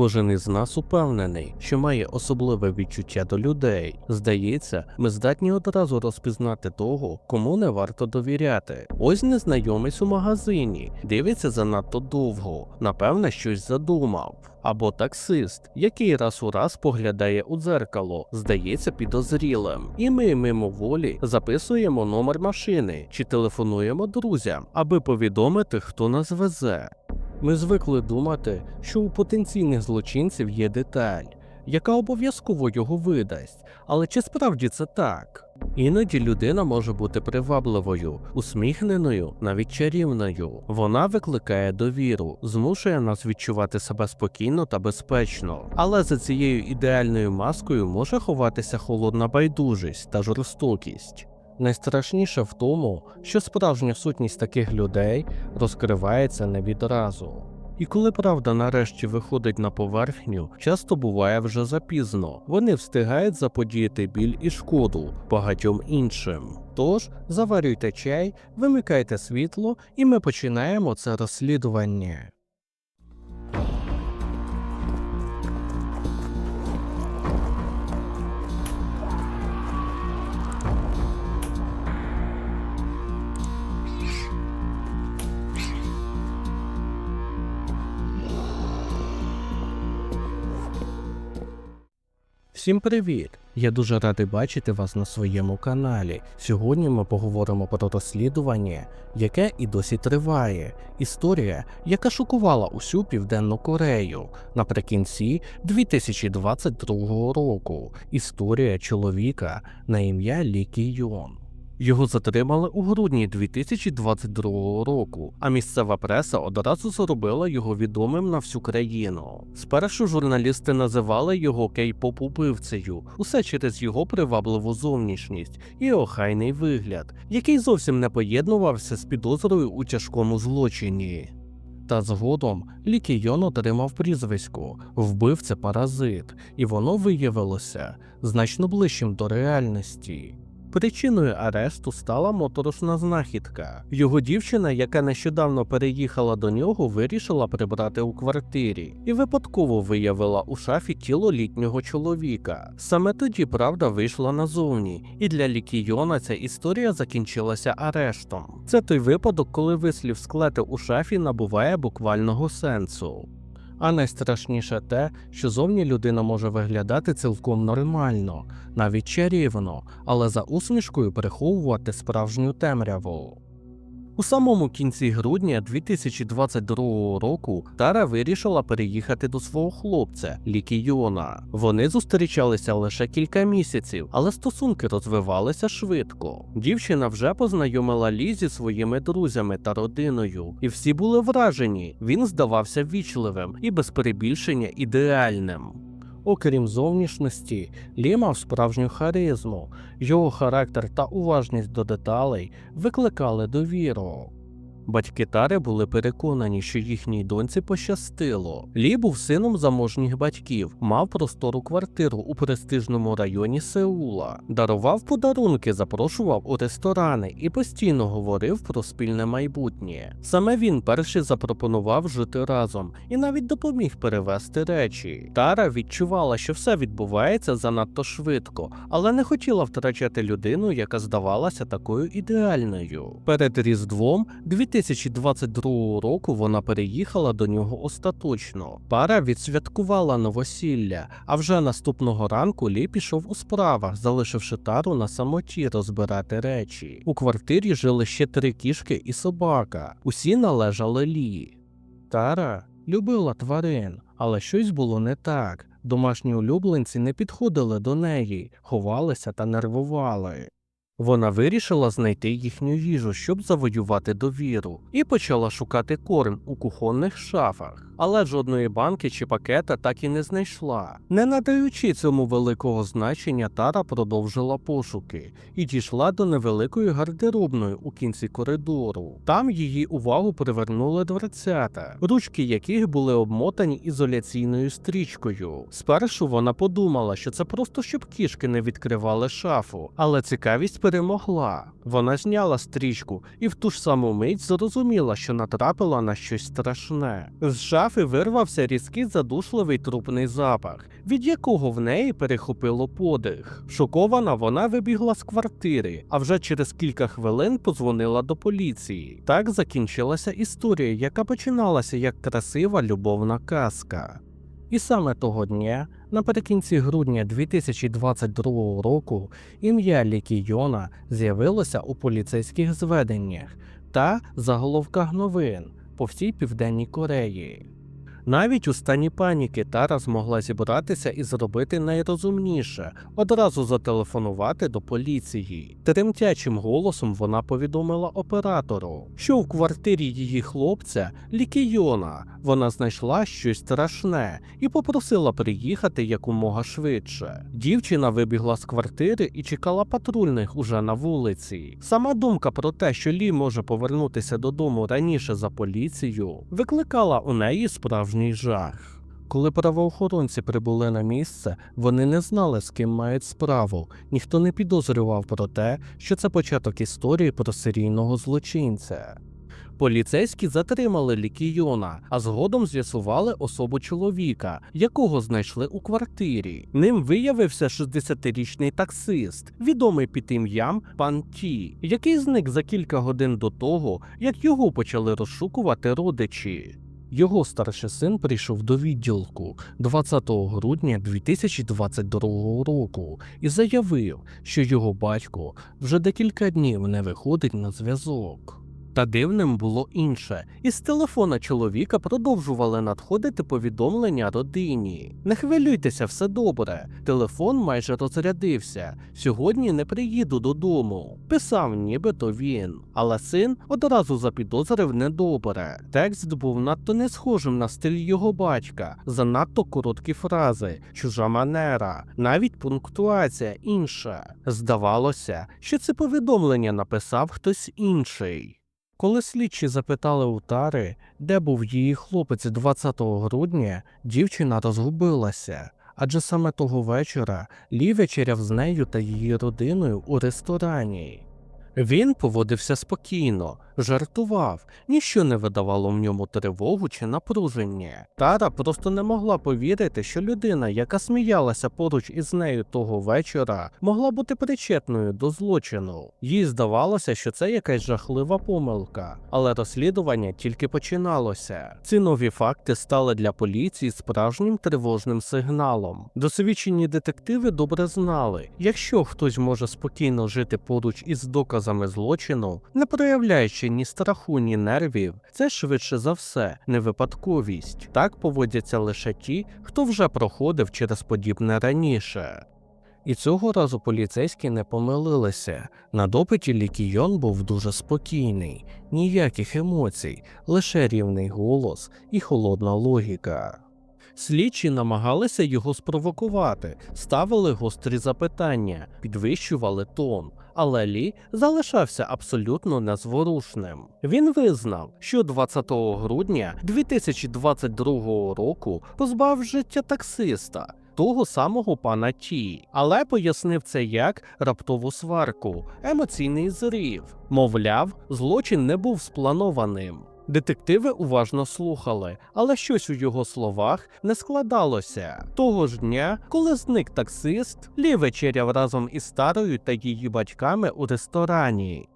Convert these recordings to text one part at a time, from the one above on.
Кожен із нас упевнений, що має особливе відчуття до людей. Здається, ми здатні одразу розпізнати того, кому не варто довіряти. Ось незнайомець у магазині, дивиться занадто довго, напевне, щось задумав. Або таксист, який раз у раз поглядає у дзеркало, здається підозрілим. І ми мимоволі записуємо номер машини чи телефонуємо друзям, аби повідомити, хто нас везе. Ми звикли думати, що у потенційних злочинців є деталь, яка обов'язково його видасть. Але чи справді це так? Іноді людина може бути привабливою, усміхненою, навіть чарівною. Вона викликає довіру, змушує нас відчувати себе спокійно та безпечно. Але за цією ідеальною маскою може ховатися холодна байдужість та жорстокість. Найстрашніше в тому, що справжня сутність таких людей розкривається не відразу. І коли правда нарешті виходить на поверхню, часто буває вже запізно. Вони встигають заподіяти біль і шкоду багатьом іншим. Тож заварюйте чай, вимикайте світло, і ми починаємо це розслідування. Всім привіт! Я дуже радий бачити вас на своєму каналі. Сьогодні ми поговоримо про розслідування, яке і досі триває. Історія, яка шокувала усю Південну Корею наприкінці 2022 року. Історія чоловіка на ім'я Лі Кі Йон. Його затримали у грудні 2022 року, а місцева преса одразу зробила його відомим на всю країну. Спершу журналісти називали його кей-поп убивцею, усе через його привабливу зовнішність і охайний вигляд, який зовсім не поєднувався з підозрою у тяжкому злочині. Та згодом Лі Кійон отримав прізвисько вбивця паразит, і воно виявилося значно ближчим до реальності. Причиною арешту стала моторошна знахідка. Його дівчина, яка нещодавно переїхала до нього, вирішила прибрати у квартирі і випадково виявила у шафі тіло літнього чоловіка. Саме тоді правда вийшла назовні, і для Лікійона ця історія закінчилася арештом. Це той випадок, коли вислів склети у шафі набуває буквального сенсу. А найстрашніше те, що зовні людина може виглядати цілком нормально, навіть чарівно, але за усмішкою приховувати справжню темряву. У самому кінці грудня 2022 року Тара вирішила переїхати до свого хлопця Лікійона. Вони зустрічалися лише кілька місяців, але стосунки розвивалися швидко. Дівчина вже познайомила Лі зі своїми друзями та родиною, і всі були вражені. Він здавався вічливим і без перебільшення ідеальним. Окрім зовнішності, Лі мав справжню харизму, його характер та уважність до деталей викликали довіру. Батьки Тари були переконані, що їхній доньці пощастило. Лі був сином заможніх батьків, мав простору квартиру у престижному районі Сеула, дарував подарунки, запрошував у ресторани і постійно говорив про спільне майбутнє. Саме він перший запропонував жити разом і навіть допоміг перевезти речі. Тара відчувала, що все відбувається занадто швидко, але не хотіла втрачати людину, яка здавалася такою ідеальною. Перед Різдвом 2022 року вона переїхала до нього остаточно. Пара відсвяткувала новосілля, а вже наступного ранку Лі пішов у справах, залишивши тару на самоті розбирати речі. У квартирі жили ще три кішки і собака. Усі належали Лі. Тара любила тварин, але щось було не так. Домашні улюбленці не підходили до неї, ховалися та нервували. Вона вирішила знайти їхню їжу, щоб завоювати довіру, і почала шукати корм у кухонних шафах, але жодної банки чи пакета так і не знайшла. Не надаючи цьому великого значення, Тара продовжила пошуки і дійшла до невеликої гардеробної у кінці коридору. Там її увагу привернули дверцята, ручки яких були обмотані ізоляційною стрічкою. Спершу вона подумала, що це просто щоб кішки не відкривали шафу, але цікавість перемогла. Вона зняла стрічку і в ту ж саму мить зрозуміла, що натрапила на щось страшне. З шаф шафи вирвався різкий задушливий трупний запах, від якого в неї перехопило подих. Шокована вона вибігла з квартири, а вже через кілька хвилин подзвонила до поліції. Так закінчилася історія, яка починалася як красива любовна казка. І саме того дня, наприкінці грудня 2022 року, ім'я Лікі Йона з'явилося у поліцейських зведеннях та заголовках новин по всій Південній Кореї. Навіть у стані паніки Тара змогла зібратися і зробити найрозумніше одразу зателефонувати до поліції. Тремтячим голосом вона повідомила оператору, що у квартирі її хлопця Лікійона вона знайшла щось страшне і попросила приїхати якомога швидше. Дівчина вибігла з квартири і чекала патрульних уже на вулиці. Сама думка про те, що Лі може повернутися додому раніше за поліцію, викликала у неї справжній жах. Коли правоохоронці прибули на місце, вони не знали, з ким мають справу. Ніхто не підозрював про те, що це початок історії про серійного злочинця. Поліцейські затримали Лікійона, а згодом з'ясували особу чоловіка, якого знайшли у квартирі. Ним виявився 60-річний таксист, відомий під ім'ям Пан Ті, який зник за кілька годин до того, як його почали розшукувати родичі. Його старший син прийшов до відділку 20 грудня 2022 року і заявив, що його батько вже декілька днів не виходить на зв'язок. Та дивним було інше, із телефона чоловіка продовжували надходити повідомлення родині. Не хвилюйтеся, все добре. Телефон майже розрядився. Сьогодні не приїду додому. Писав нібито він. Але син одразу запідозрив недобре. Текст був надто не схожим на стиль його батька, занадто короткі фрази, чужа манера, навіть пунктуація інша. Здавалося, що це повідомлення написав хтось інший. Коли слідчі запитали у Тари, де був її хлопець 20 грудня, дівчина розгубилася, адже саме того вечора Лі вечеряв з нею та її родиною у ресторані. Він поводився спокійно, жартував, ніщо не видавало в ньому тривогу чи напруження. Тара просто не могла повірити, що людина, яка сміялася поруч із нею того вечора, могла бути причетною до злочину. Їй здавалося, що це якась жахлива помилка, але розслідування тільки починалося. Ці нові факти стали для поліції справжнім тривожним сигналом. Досвідчені детективи добре знали, якщо хтось може спокійно жити поруч із доказами злочину, не проявляючи ні страху, ні нервів, це швидше за все не випадковість. Так поводяться лише ті, хто вже проходив через подібне раніше. І цього разу поліцейські не помилилися. На допиті Лікійон був дуже спокійний, ніяких емоцій, лише рівний голос і холодна логіка. Слідчі намагалися його спровокувати, ставили гострі запитання, підвищували тон, але Лі залишався абсолютно незворушним. Він визнав, що 20 грудня 2022 року позбав життя таксиста. Того самого пана Ті, але пояснив це як раптову сварку, емоційний зрив. Мовляв, злочин не був спланованим. Детективи уважно слухали, але щось у його словах не складалося. Того ж дня, коли зник таксист, Лі вечеряв разом із старою та її батьками у ресторані.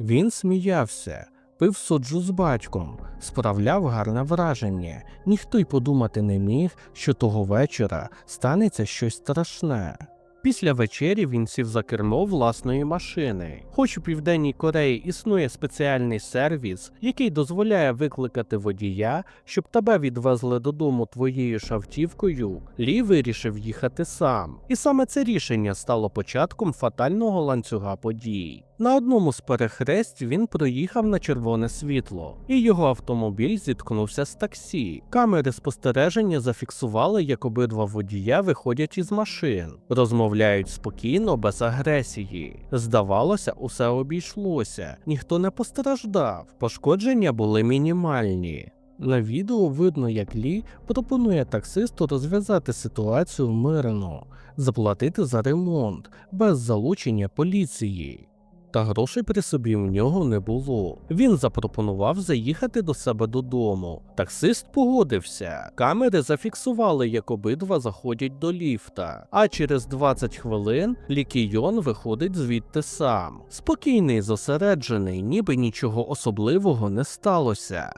Він сміявся, пив соджу з батьком, справляв гарне враження. Ніхто й подумати не міг, що того вечора станеться щось страшне. Після вечері він сів за кермо власної машини. Хоч у Південній Кореї існує спеціальний сервіс, який дозволяє викликати водія, щоб тебе відвезли додому твоєю шавтівкою, Лі вирішив їхати сам. І саме це рішення стало початком фатального ланцюга подій. На одному з перехресть він проїхав на червоне світло, і його автомобіль зіткнувся з таксі. Камери спостереження зафіксували, як обидва водія виходять із машин, розмовляють спокійно, без агресії. Здавалося, усе обійшлося, ніхто не постраждав, пошкодження були мінімальні. На відео видно, як Лі пропонує таксисту розв'язати ситуацію мирно, заплатити за ремонт без залучення поліції. Та грошей при собі в нього не було. Він запропонував заїхати до себе додому. Таксист погодився. Камери зафіксували, як обидва заходять до ліфта. А через 20 хвилин Лікійон виходить звідти сам. Спокійний, зосереджений, ніби нічого особливого не сталося.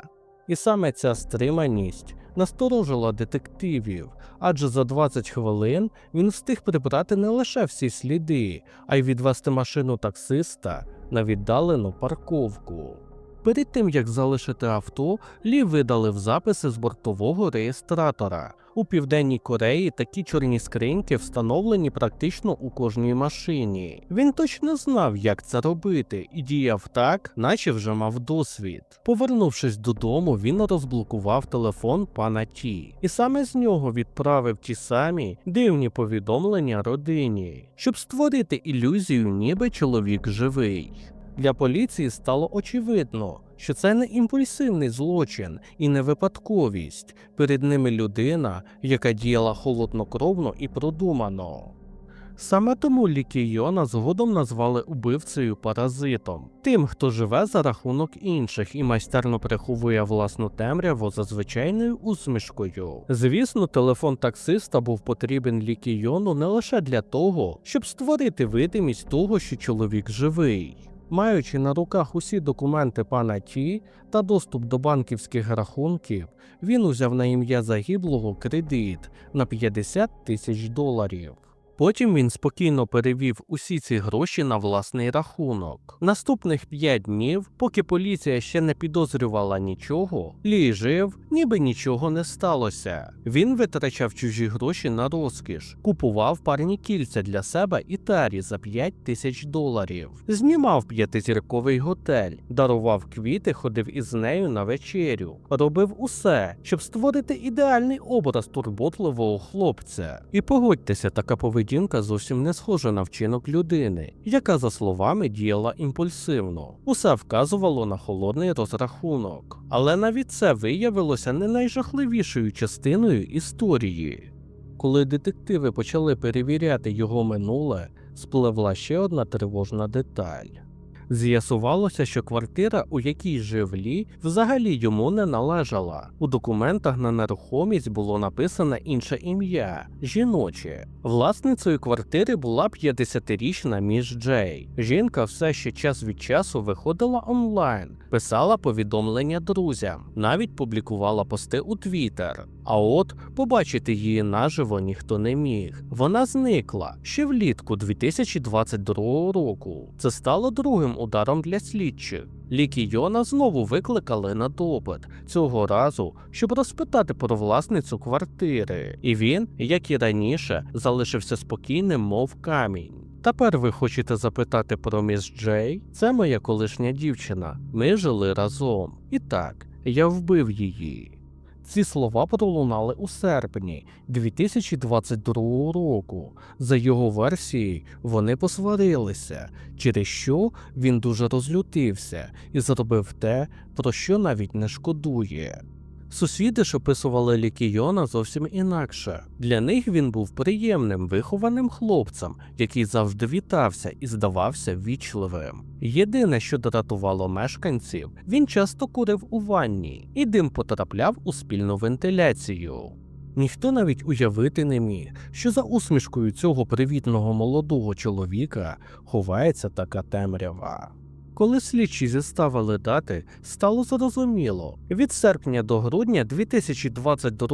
І саме ця стриманість насторожила детективів, адже за 20 хвилин він встиг прибрати не лише всі сліди, а й відвести машину таксиста на віддалену парковку. Перед тим як залишити авто, Лі видалив записи з бортового реєстратора. У південній Кореї такі чорні скриньки встановлені практично у кожній машині. Він точно знав, як це робити, і діяв так, наче вже мав досвід. Повернувшись додому, він розблокував телефон пана Ті, і саме з нього відправив ті самі дивні повідомлення родині, щоб створити ілюзію, ніби чоловік живий. Для поліції стало очевидно, що це не імпульсивний злочин і не випадковість. Перед ними людина, яка діяла холоднокровно і продумано. Саме тому Лікійона згодом назвали убивцею паразитом, тим, хто живе за рахунок інших і майстерно приховує власну темряву за звичайною усмішкою. Звісно, телефон таксиста був потрібен Лікійону не лише для того, щоб створити видимість того, що чоловік живий. Маючи на руках усі документи пана Ті та доступ до банківських рахунків, він узяв на ім'я загиблого кредит на 50 тисяч доларів. Потім він спокійно перевів усі ці гроші на власний рахунок. Наступних п'ять днів, поки поліція ще не підозрювала нічого, Лі жив, ніби нічого не сталося. Він витрачав чужі гроші на розкіш, купував парні кільця для себе і Тарі за 5 тисяч доларів, знімав п'ятизірковий готель, дарував квіти, ходив із нею на вечерю, робив усе, щоб створити ідеальний образ турботливого хлопця. І погодьтеся, така поведінка зовсім не схожа на вчинок людини, яка, за словами, діяла імпульсивно. Усе вказувало на холодний розрахунок. Але навіть це виявилося не найжахливішою частиною історії. Коли детективи почали перевіряти його минуле, спливла ще одна тривожна деталь. З'ясувалося, що квартира, у якій жив Лі, взагалі йому не належала. У документах на нерухомість було написане інше ім'я жіноче. Власницею квартири була 50-річна між Джей. Жінка все ще час від часу виходила онлайн, писала повідомлення друзям, навіть публікувала пости у Твіттер. А от побачити її наживо ніхто не міг. Вона зникла ще влітку 2022 року. Це стало другим ударом для слідчих. Лікі Йона знову викликали на допит цього разу, щоб розпитати про власницю квартири. І він, як і раніше, залишився спокійним, мов камінь. Тепер ви хочете запитати про міс Джей? Це моя колишня дівчина. Ми жили разом. І так, я вбив її. Ці слова пролунали у серпні 2022 року. За його версією, вони посварилися, через що він дуже розлютився і зробив те, про що навіть не шкодує. Сусіди ж описували Лікійона зовсім інакше. Для них він був приємним, вихованим хлопцем, який завжди вітався і здавався вічливим. Єдине, що дратувало мешканців, він часто курив у ванні, і дим потрапляв у спільну вентиляцію. Ніхто навіть уявити не міг, що за усмішкою цього привітного молодого чоловіка ховається така темрява. Коли слідчі зіставили дати, стало зрозуміло. Від серпня до грудня 2022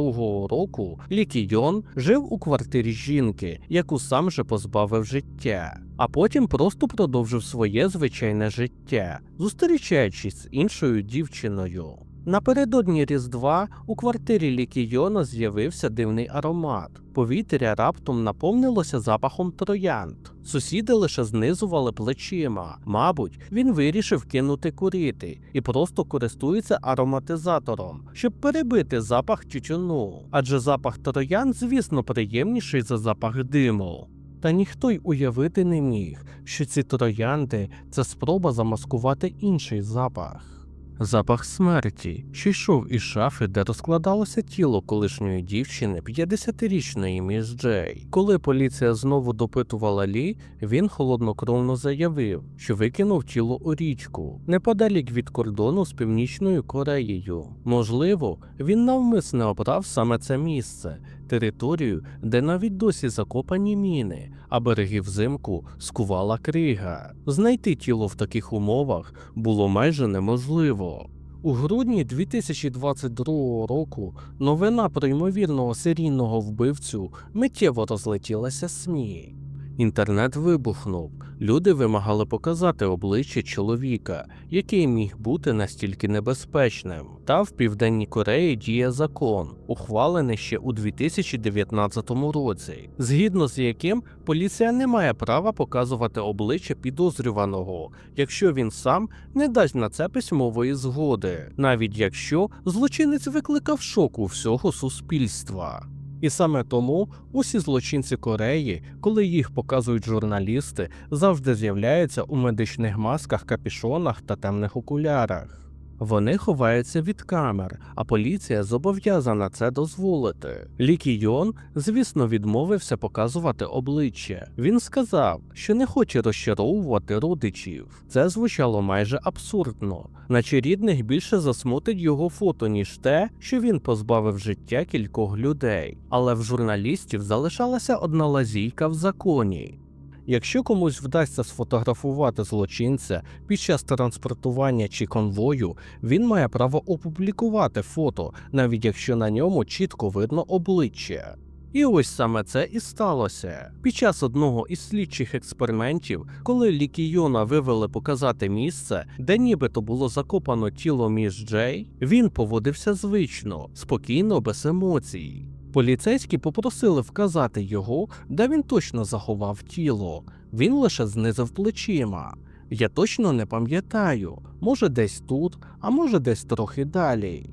року Лікі Йон жив у квартирі жінки, яку сам же позбавив життя, а потім просто продовжив своє звичайне життя, зустрічаючись з іншою дівчиною. Напередодні Різдва у квартирі Лікійона з'явився дивний аромат. Повітря раптом наповнилося запахом троянд. Сусіди лише знизували плечима. Мабуть, він вирішив кинути курити і просто користується ароматизатором, щоб перебити запах тютюну. Адже запах троянд, звісно, приємніший за запах диму. Та ніхто й уявити не міг, що ці троянди це спроба замаскувати інший запах. Запах смерті, що йшов із шафи, де розкладалося тіло колишньої дівчини 50-річної міс Джей. Коли поліція знову допитувала Лі, він холоднокровно заявив, що викинув тіло у річку неподалік від кордону з Північною Кореєю. Можливо, він навмисне обрав саме це місце, територію, де навіть досі закопані міни, а береги взимку скувала крига. Знайти тіло в таких умовах було майже неможливо. У грудні 2022 року новина про ймовірного серійного вбивцю миттєво розлетілася СМІ. Інтернет вибухнув. Люди вимагали показати обличчя чоловіка, який міг бути настільки небезпечним. Та в Південній Кореї діє закон, ухвалений ще у 2019 році, згідно з яким поліція не має права показувати обличчя підозрюваного, якщо він сам не дасть на це письмової згоди, навіть якщо злочинець викликав шок у всього суспільства. І саме тому усі злочинці Кореї, коли їх показують журналісти, завжди з'являються у медичних масках, капішонах та темних окулярах. Вони ховаються від камер, а поліція зобов'язана це дозволити. Лі Кійон, звісно, відмовився показувати обличчя. Він сказав, що не хоче розчаровувати родичів. Це звучало майже абсурдно, наче рідних більше засмутить його фото, ніж те, що він позбавив життя кількох людей. Але в журналістів залишалася одна лазійка в законі. Якщо комусь вдасться сфотографувати злочинця під час транспортування чи конвою, він має право опублікувати фото, навіть якщо на ньому чітко видно обличчя. І ось саме це і сталося. Під час одного із слідчих експериментів, коли Лікійона вивели показати місце, де нібито було закопано тіло між Джей, він поводився звично, спокійно, без емоцій. Поліцейські попросили вказати його, де він точно заховав тіло. Він лише знизив плечима. Я точно не пам'ятаю, може десь тут, а може десь трохи далі.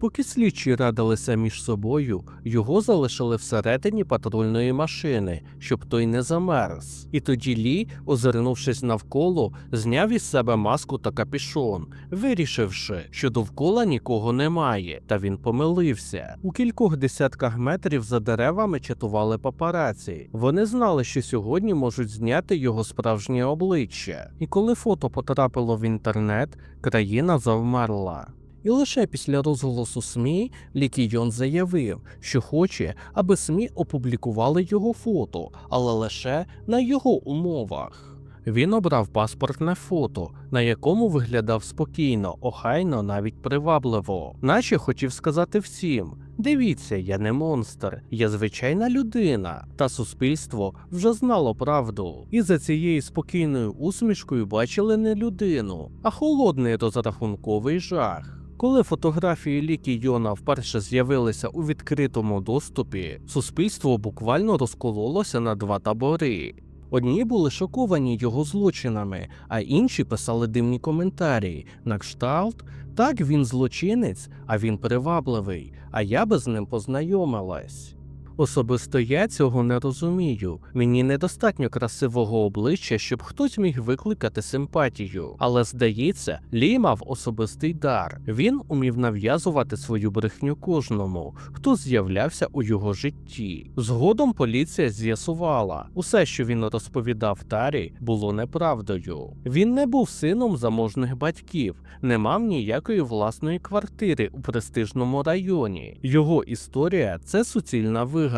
Поки слідчі радилися між собою, його залишили всередині патрульної машини, щоб той не замерз. І тоді Лі, озирнувшись навколо, зняв із себе маску та капішон, вирішивши, що довкола нікого немає, та він помилився. У кількох десятках метрів за деревами чатували папараці. Вони знали, що сьогодні можуть зняти його справжнє обличчя. І коли фото потрапило в інтернет, країна завмерла. І лише після розголосу СМІ Лікійон заявив, що хоче, аби СМІ опублікували його фото, але лише на його умовах. Він обрав паспортне фото, на якому виглядав спокійно, охайно, навіть привабливо, наче хотів сказати всім: дивіться, я не монстр, я звичайна людина. Та суспільство вже знало правду, і за цією спокійною усмішкою бачили не людину, а холодний розрахунковий жах. Коли фотографії Лікі Йона вперше з'явилися у відкритому доступі, суспільство буквально розкололося на два табори. Одні були шоковані його злочинами, а інші писали дивні коментарі на кшталт так він злочинець, а він привабливий, а я би з ним познайомилась. Особисто я цього не розумію. Мені недостатньо красивого обличчя, щоб хтось міг викликати симпатію. Але здається, Лі мав особистий дар. Він умів нав'язувати свою брехню кожному, хто з'являвся у його житті. Згодом поліція з'ясувала, усе, що він розповідав Тарі, було неправдою. Він не був сином заможних батьків, не мав ніякої власної квартири у престижному районі. Його історія це суцільна вигадка.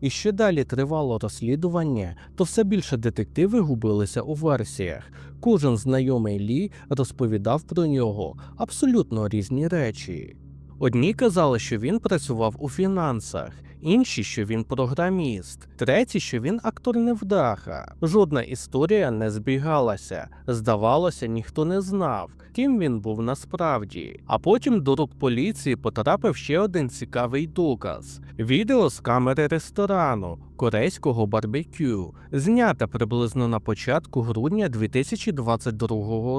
І ще далі тривало розслідування, то все більше детективи губилися у версіях. Кожен знайомий Лі розповідав про нього абсолютно різні речі. Одні казали, що він працював у фінансах, інші, що він програміст, треті, що він актор невдаха. Жодна історія не збігалася. Здавалося, ніхто не знав, ким він був насправді. А потім до рук поліції потрапив ще один цікавий доказ: відео з камери ресторану корейського барбекю, знята приблизно на початку грудня 2022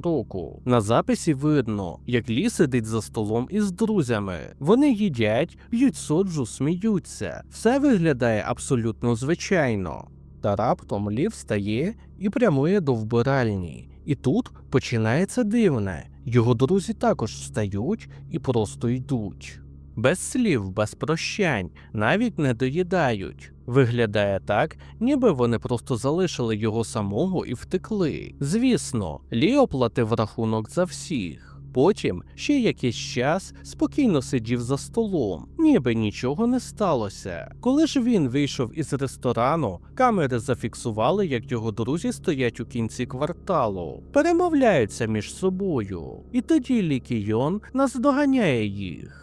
року. На записі видно, як Лі сидить за столом із друзями. Вони їдять, п'ють соджу, сміються. Все виглядає абсолютно звичайно. Та раптом Лі встає і прямує до вбиральні. І тут починається дивне. Його друзі також встають і просто йдуть. Без слів, без прощань, навіть не доїдають. Виглядає так, ніби вони просто залишили його самого і втекли. Звісно, Лі оплатив рахунок за всіх. Потім ще якийсь час спокійно сидів за столом, ніби нічого не сталося. Коли ж він вийшов із ресторану, камери зафіксували, як його друзі стоять у кінці кварталу, перемовляються між собою. І тоді Лі Кійон наздоганяє їх.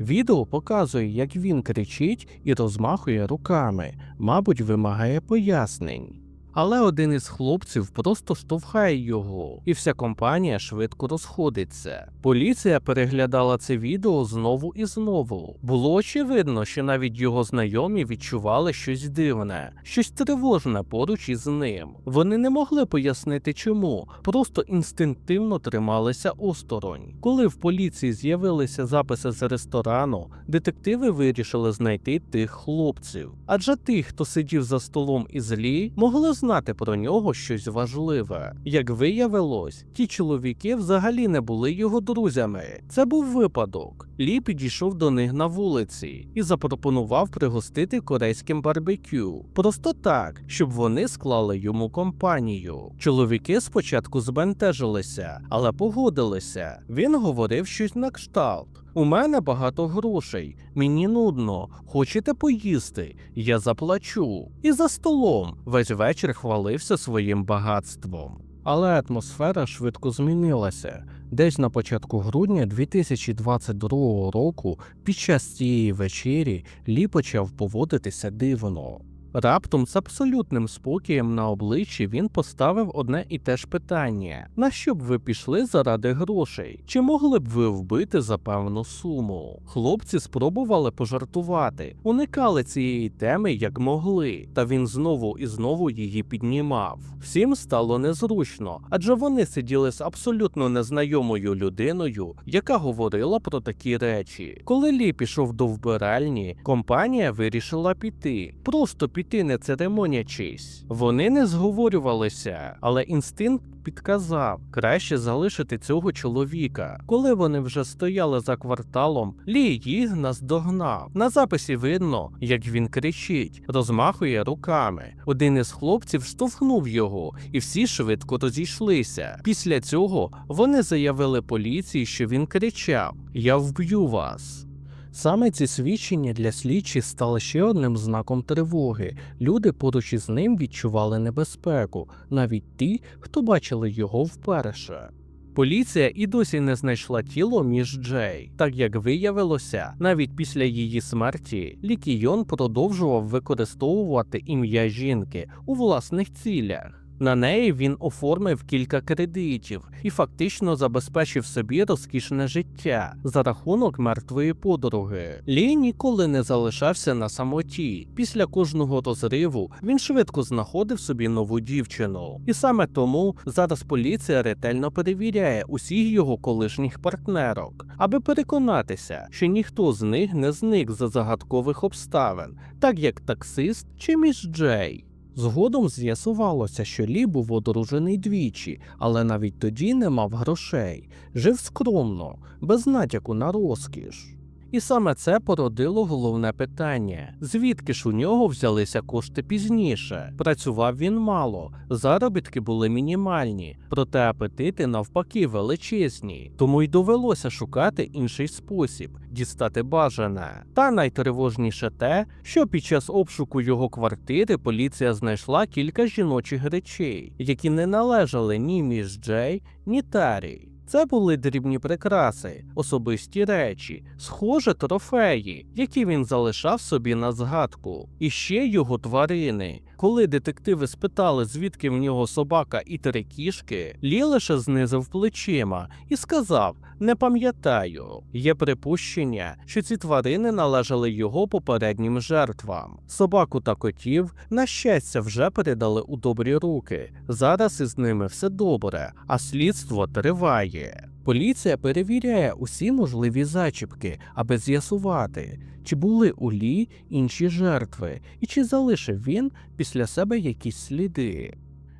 Відео показує, як він кричить і розмахує руками, мабуть, вимагає пояснень. Але один із хлопців просто штовхає його, і вся компанія швидко розходиться. Поліція переглядала це відео знову і знову. Було очевидно, що навіть його знайомі відчували щось дивне, щось тривожне поруч із ним. Вони не могли пояснити чому, просто інстинктивно трималися осторонь. Коли в поліції з'явилися записи з ресторану, детективи вирішили знайти тих хлопців. Адже тих, хто сидів за столом із Лі, могли знати про нього щось важливе. Як виявилось, ті чоловіки взагалі не були його друзями. Це був випадок. Лі підійшов до них на вулиці і запропонував пригостити корейським барбекю. Просто так, щоб вони склали йому компанію. Чоловіки спочатку збентежилися, але погодилися. Він говорив щось на кшталт. У мене багато грошей, мені нудно. Хочете поїсти? Я заплачу. І за столом весь вечір хвалився своїм багатством. Але атмосфера швидко змінилася. Десь на початку грудня 2022 року, під час цієї вечері, Лі почав поводитися дивно. Раптом з абсолютним спокієм на обличчі він поставив одне і те ж питання: на що б ви пішли заради грошей? Чи могли б ви вбити за певну суму? Хлопці спробували пожартувати, уникали цієї теми як могли, та він знову і знову її піднімав. Всім стало незручно, адже вони сиділи з абсолютно незнайомою людиною, яка говорила про такі речі. Коли Лі пішов до вбиральні, компанія вирішила піти, просто піти не церемонячись. Вони не зговорювалися, але інстинкт підказав краще залишити цього чоловіка. Коли вони вже стояли за кварталом, Лі їх наздогнав. На записі видно, як він кричить, розмахує руками. Один із хлопців штовхнув його, і всі швидко розійшлися. Після цього вони заявили поліції, що він кричав: Я вб'ю вас. Саме ці свідчення для слідчих стали ще одним знаком тривоги. Люди поруч із ним відчували небезпеку, навіть ті, хто бачили його вперше. Поліція і досі не знайшла тіло між Джей. Так як виявилося, навіть після її смерті Лікійон продовжував використовувати ім'я жінки у власних цілях. На неї він оформив кілька кредитів і фактично забезпечив собі розкішне життя за рахунок мертвої подруги. Лі ніколи не залишався на самоті. Після кожного розриву він швидко знаходив собі нову дівчину. І саме тому зараз поліція ретельно перевіряє усіх його колишніх партнерок, аби переконатися, що ніхто з них не зник за загадкових обставин, так як таксист чи між Джей. Згодом з'ясувалося, що Лі був одружений двічі, але навіть тоді не мав грошей, жив скромно, без натяку на розкіш. І саме це породило головне питання: звідки ж у нього взялися кошти пізніше? Працював він мало, заробітки були мінімальні, проте апетити навпаки величезні, тому й довелося шукати інший спосіб дістати бажане. Та найтривожніше те, що під час обшуку його квартири поліція знайшла кілька жіночих речей, які не належали ні між Джей, ні Тарі. Це були дрібні прикраси, особисті речі, схоже трофеї, які він залишав собі на згадку. І ще його тварини. Коли детективи спитали, звідки в нього собака і три кішки, Лі лише знизив плечима і сказав: Не пам'ятаю. Є припущення, що ці тварини належали його попереднім жертвам. Собаку та котів, на щастя, вже передали у добрі руки. Зараз із ними все добре, а слідство триває. Поліція перевіряє усі можливі зачіпки, аби з'ясувати, чи були у Лі інші жертви, і чи залишив він після себе якісь сліди.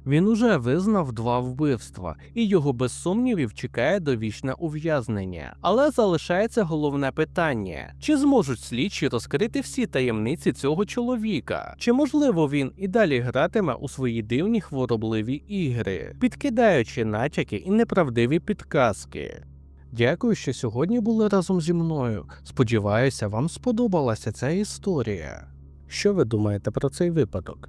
Він уже визнав два вбивства, і його без сумнівів чекає довічне ув'язнення. Але залишається головне питання: чи зможуть слідчі розкрити всі таємниці цього чоловіка? Чи можливо він і далі гратиме у свої дивні хворобливі ігри, підкидаючи натяки і неправдиві підказки? Дякую, що сьогодні були разом зі мною. Сподіваюся, вам сподобалася ця історія. Що ви думаєте про цей випадок?